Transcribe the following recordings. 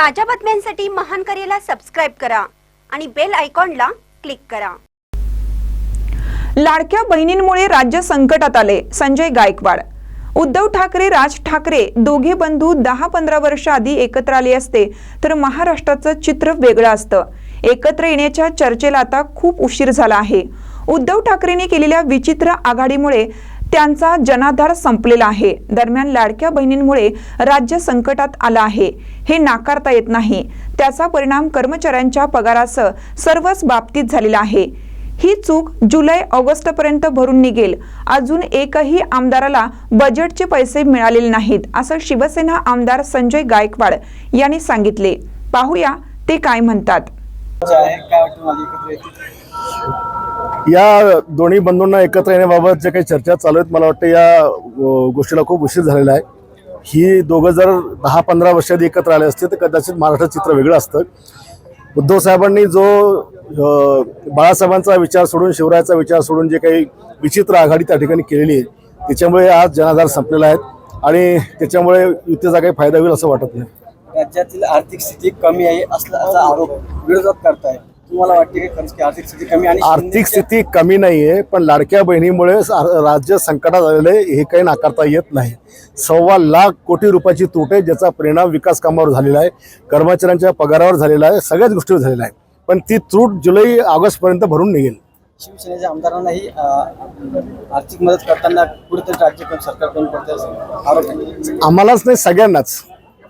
ताज्या बातम्यांसाठी महान करेला सबस्क्राईब करा आणि बेल आयकॉनला क्लिक करा. लाडक्या बहिणींमुळे राज्य संकटात आले संजय गायकवाड. उद्धव ठाकरे राज ठाकरे दोघे बंधू दहा पंधरा वर्ष आधी एकत्र आले असते तर महाराष्ट्राचं चित्र वेगळं असतं. एकत्र येण्याच्या चर्चेला आता खूप उशीर झाला आहे. उद्धव ठाकरेंनी केलेल्या विचित्र आघाडीमुळे त्यांचा जनाधार संपलेला आहे. दरम्यान लाडक्या बहिणींमुळे राज्य संकटात आलं आहे. हे नाकारता येत नाही. त्याचा परिणाम कर्मचाऱ्यांच्या पगारासह सर्वच बाबतीत झालेला आहे. ही चूक जुलै ऑगस्टपर्यंत भरून निघेल. अजून एकही आमदाराला बजेटचे पैसे मिळालेले नाहीत असं शिवसेना आमदार संजय गायकवाड यांनी सांगितले. पाहूया ते काय म्हणतात. या दोन्ही बंधूंना एकत्र येण्याबाबत जे काही चर्चा चालू आहेत मला वाटतं या गोष्टीला खूप उशीर झालेला आहे. ही दोघं जर दहा पंधरा वर्षात एकत्र आले असते तर कदाचित महाराष्ट्र चित्र वेगळं असतं. उद्धव साहेबांनी जो बाळासाहेबांचा विचार सोडून शिवरायाचा विचार सोडून जे काही विचित्र आघाडी त्या ठिकाणी केलेली आहे त्याच्यामुळे आज जनाधार संपलेला आहेत आणि त्याच्यामुळे युतीचा काही फायदा होईल असं वाटत नाही. राज्यातील आर्थिक स्थिती कमी आहे असल्याचा आरोप विरोधक आहे तुम्हाला वाटते की आर्थिक स्थिती कमी आणि आर्थिक स्थिती कमी नाही आहे पण लाडक्या बहिणीमुळे राज्य संकटात आलेलं आहे हे काही नाकारता येत नाही. सव्वा लाख कोटी रुपयाची तूट आहे ज्याचा परिणाम विकास कामावर झालेला आहे कर्मचाऱ्यांच्या पगारावर झालेला आहे सगळ्याच गोष्टीवर झालेला आहे. पण ती तूट जुलै ऑगस्टपर्यंत भरून निघेल. शिवसेनेच्या आमदारांनाही आर्थिक मदत करताना कुठेतरी राज्य सरकारकडून आहे. आम्हालाच नाही सगळ्यांनाच.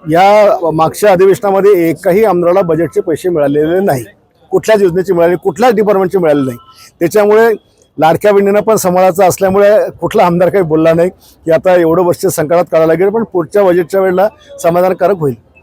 या मागच्या अधिवेशनामध्ये एकाही आमदाराला बजेटचे पैसे मिळालेले नाही. कुठल्याच योजनेची मिळाली कुठल्याच डिपार्टमेंटची मिळाली नाही. त्याच्यामुळे लाडक्या बहिणींना पण समाजाचा असल्यामुळे कुठला आमदार काही बोलला नाही की आता एवढं वर्ष संकटात काढायला लागेल पण पुढच्या बजेटच्या वेळेला समाधानकारक होईल.